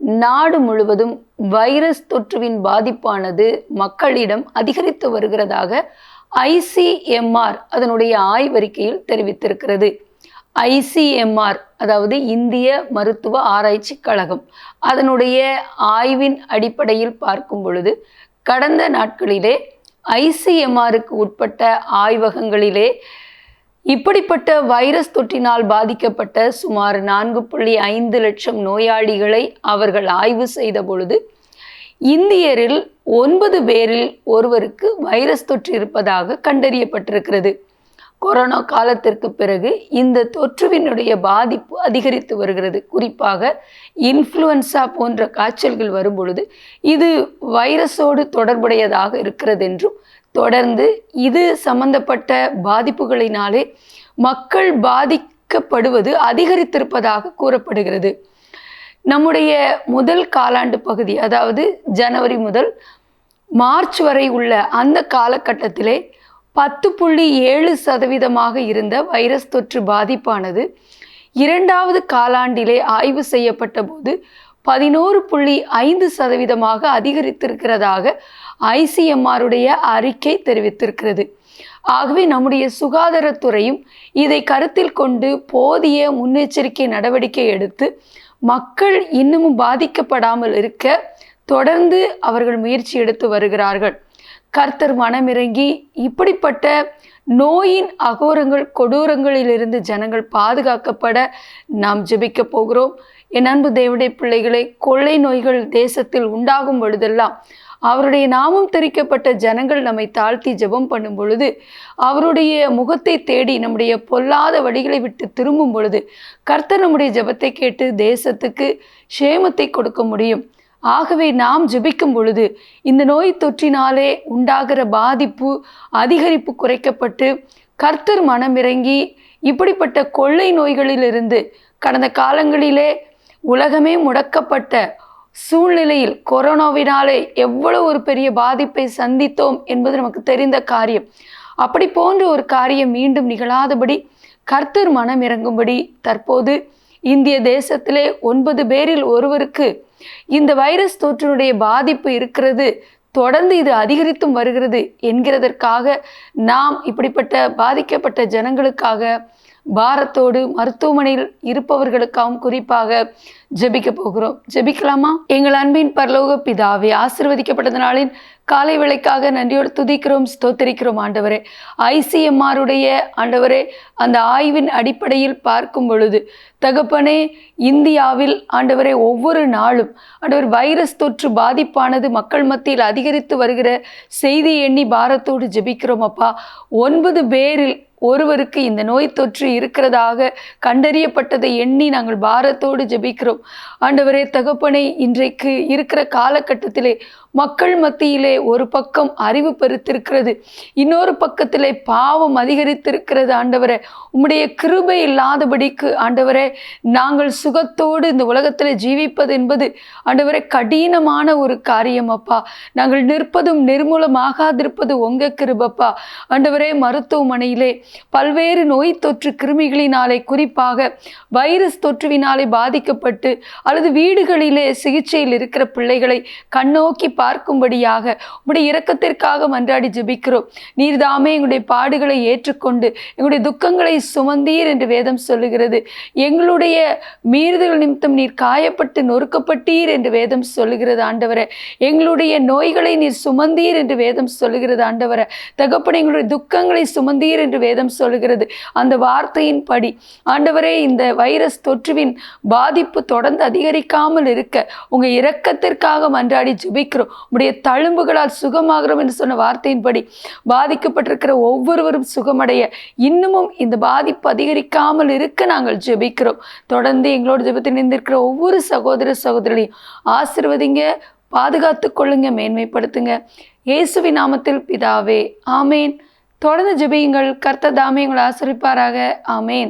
நாடு முழுவதும் வைரஸ் தொற்றுவின் பாதிப்பானது மக்களிடம் அதிகரித்து வருகிறதாக ஐசிஎம்ஆர் அதனுடைய ஆய்வறிக்கையில் தெரிவித்திருக்கிறது. ஐசிஎம்ஆர் அதாவது இந்திய மருத்துவ ஆராய்ச்சி கழகம் அதனுடைய ஆய்வின் அடிப்படையில் பார்க்கும் பொழுது கடந்த நாட்களிலே ஐசிஎம்ஆருக்கு உட்பட்ட ஆய்வகங்களிலே இப்படிப்பட்ட வைரஸ் தொற்றினால் பாதிக்கப்பட்ட சுமார் நான்கு புள்ளி ஐந்து லட்சம் நோயாளிகளை அவர்கள் ஆய்வு செய்த பொழுது இந்தியரில் ஒன்பது பேரில் ஒருவருக்கு வைரஸ் தொற்று இருப்பதாக கண்டறியப்பட்டிருக்கிறது. கொரோனா காலத்திற்கு பிறகு இந்த தொற்றுவினுடைய பாதிப்பு அதிகரித்து வருகிறது. குறிப்பாக இன்ஃப்ளூயன்சா போன்ற காய்ச்சல்கள் வரும்பொழுது இது வைரஸோடு தொடர்புடையதாக இருக்கிறது என்றும் தொடர்ந்து இது சம்பந்தப்பட்ட பாதிப்புகளினாலே மக்கள் பாதிக்கப்படுவது அதிகரித்திருப்பதாக கூறப்படுகிறது. நம்முடைய முதல் காலாண்டு பகுதி அதாவது ஜனவரி முதல் மார்ச் வரை உள்ள அந்த காலகட்டத்திலே பத்து புள்ளி ஏழு சதவீதமாக இருந்த வைரஸ் தொற்று பாதிப்பானது இரண்டாவது காலாண்டிலே ஆய்வு செய்யப்பட்ட போது பதினோரு புள்ளி ஐந்து சதவீதமாக அதிகரித்திருக்கிறதாக ஐசிஎம்ஆருடைய அறிக்கை தெரிவித்திருக்கிறது. ஆகவே நம்முடைய சுகாதாரத்துறையும் இதை கருத்தில் கொண்டு போதிய முன்னெச்சரிக்கை நடவடிக்கை எடுத்து மக்கள் இன்னமும் பாதிக்கப்படாமல் இருக்க தொடர்ந்து அவர்கள் முயற்சி எடுத்து வருகிறார்கள். கர்த்தர் மனமிறங்கி இப்படிப்பட்ட நோயின் அகோரங்கள் கொடூரங்களிலிருந்து ஜனங்கள் பாதுகாக்கப்பட நாம் ஜெபிக்க போகிறோம். என் அன்பு தேவடைய பிள்ளைகளை கொள்ளை நோய்கள் தேசத்தில் உண்டாகும் பொழுதெல்லாம் அவருடைய நாமம் தெரிக்கப்பட்ட ஜனங்கள் நம்மை தாழ்த்தி ஜெபம் பண்ணும் பொழுது அவருடைய முகத்தை தேடி நம்முடைய பொல்லாத வழிகளை விட்டு திரும்பும் பொழுது கர்த்தர் நம்முடைய ஜெபத்தை கேட்டு தேசத்துக்கு சேமத்தை கொடுக்க முடியும். ஆகவே நாம் ஜெபிக்கும் பொழுது இந்த நோய் தொற்றினாலே உண்டாகிற பாதிப்பு அதிகரிப்பு குறைக்கப்பட்டு கர்த்தர் மனமிறங்கி இப்படிப்பட்ட கொள்ளை நோய்களிலிருந்து கடந்த காலங்களிலே உலகமே முடக்கப்பட்ட சூழ்நிலையில் கொரோனாவினாலே எவ்வளவு ஒரு பெரிய பாதிப்பை சந்தித்தோம் என்பது நமக்கு தெரிந்த காரியம். அப்படி போன்ற ஒரு காரியம் மீண்டும் நிகழாதபடி கர்த்தர் மனம் இறங்கும்படி தற்போது இந்திய தேசத்திலே ஒன்பது பேரில் ஒருவருக்கு இந்த வைரஸ் தொற்றினுடைய பாதிப்பு இருக்கிறது தொடர்ந்து இது அதிகரித்தும் வருகிறது என்கிறதற்காக நாம் இப்படிப்பட்ட பாதிக்கப்பட்ட ஜனங்களுக்காக பாரத்தோடு மருத்துவமனையில் இருப்பவர்களுக்காகவும் குறிப்பாக ஜெபிக்க போகிறோம். ஜெபிக்கலாமா? எங்கள் அன்பின் பரலோக பிதாவே ஆசிர்வதிக்கப்பட்ட நாளின் காலை விலைக்காக நன்றியோடு துதிக்கிறோம் ஸ்தோத்தரிக்கிறோம் ஆண்டவரே. ஐசிஎம்ஆருடைய ஆண்டவரே அந்த ஆய்வின் அடிப்படையில் பார்க்கும் பொழுது தகப்பனே இந்தியாவில் ஆண்டவரே ஒவ்வொரு நாளும் ஆண்டவர் வைரஸ் தொற்று பாதிப்பானது மக்கள் மத்தியில் அதிகரித்து வருகிற செய்தி எண்ணி பாரத்தோடு ஜெபிக்கிறோம் அப்பா. ஒன்பது பேரில் ஒருவருக்கு இந்த நோய் தொற்று இருக்கிறதாக கண்டறியப்பட்டதை எண்ணி நாங்கள் பாரத்தோடு ஜெபிக்கிறோம். ஆண்டவரே தகப்பனை இன்றைக்கு இருக்கிற காலகட்டத்திலே மக்கள் மத்தியிலே ஒரு பக்கம் அறிவு பெருத்திருக்கிறது இன்னொரு பக்கத்திலே பாவம் அதிகரித்திருக்கிறது ஆண்டவரே. உம்முடைய கிருபை இல்லாதபடிக்கு ஆண்டவரே நாங்கள் சுகத்தோடு இந்த உலகத்தில் ஜீவிப்பது என்பது ஆண்டவரே கடினமான ஒரு காரியம் அப்பா. நாங்கள் நிற்பதும் நிர்மூலமாகாதிருப்பது உங்க கிருபப்பா. ஆண்டவரே மருத்துவமனையிலே பல்வேறு நோய் தொற்று கிருமிகளினாலே குறிப்பாக வைரஸ் தொற்றுவினாலே பாதிக்கப்பட்டு அல்லது வீடுகளிலே சிகிச்சையில் இருக்கிற பிள்ளைகளை கண்ணோக்கி பார்க்கும்படியாக உங்களுடைய இரக்கத்திற்காக மன்றாடி ஜெபிக்கிறோம். நீர் தாமே எங்களுடைய பாடுகளை ஏற்றுக்கொண்டு எங்களுடைய துக்கங்களை சுமந்தீர் என்று வேதம் சொல்லுகிறது. எங்களுடைய மீறுதல் நிமித்தம் நீர் காயப்பட்டு நொறுக்கப்பட்டீர் என்று வேதம் சொல்லுகிறது ஆண்டவரே. எங்களுடைய நோய்களை நீர் சுமந்தீர் என்று வேதம் சொல்லுகிறது ஆண்டவரை. தகப்பன எங்களுடைய துக்கங்களை சுமந்தீர் என்று வேதம் சொல்லுகிறது. அந்த வார்த்தையின்படி ஆண்டவரே இந்த வைரஸ் தொற்றுவின் பாதிப்பு தொடர்ந்து அதிகரிக்காமல் இருக்க உங்க இரக்கத்திற்காக மன்றாடி ஜெபிக்கிறோம். உடைய தழும்புகளால் சுகமாகிறோம் என்று சொன்ன வார்த்தையின்படி பாதிக்கப்பட்டிருக்கிற ஒவ்வொருவரும் சுகமடைய இன்னமும் இந்த பாதிப்பு அதிகரிக்காமல் இருக்க நாங்கள் ஜெபிக்கிறோம். தொடர்ந்து எங்களோட ஜெபத்தில் நின்றிருக்கிற ஒவ்வொரு சகோதர சகோதரிகளையும் ஆசிர்வதிங்க பாதுகாத்து கொள்ளுங்க மேன்மைப்படுத்துங்க. இயேசுவி நாமத்தில் பிதாவே ஆமேன். தொடர்ந்து ஜெபியுங்கள். கர்த்த தாமே உங்களை ஆசிரிப்பாராக. ஆமேன்.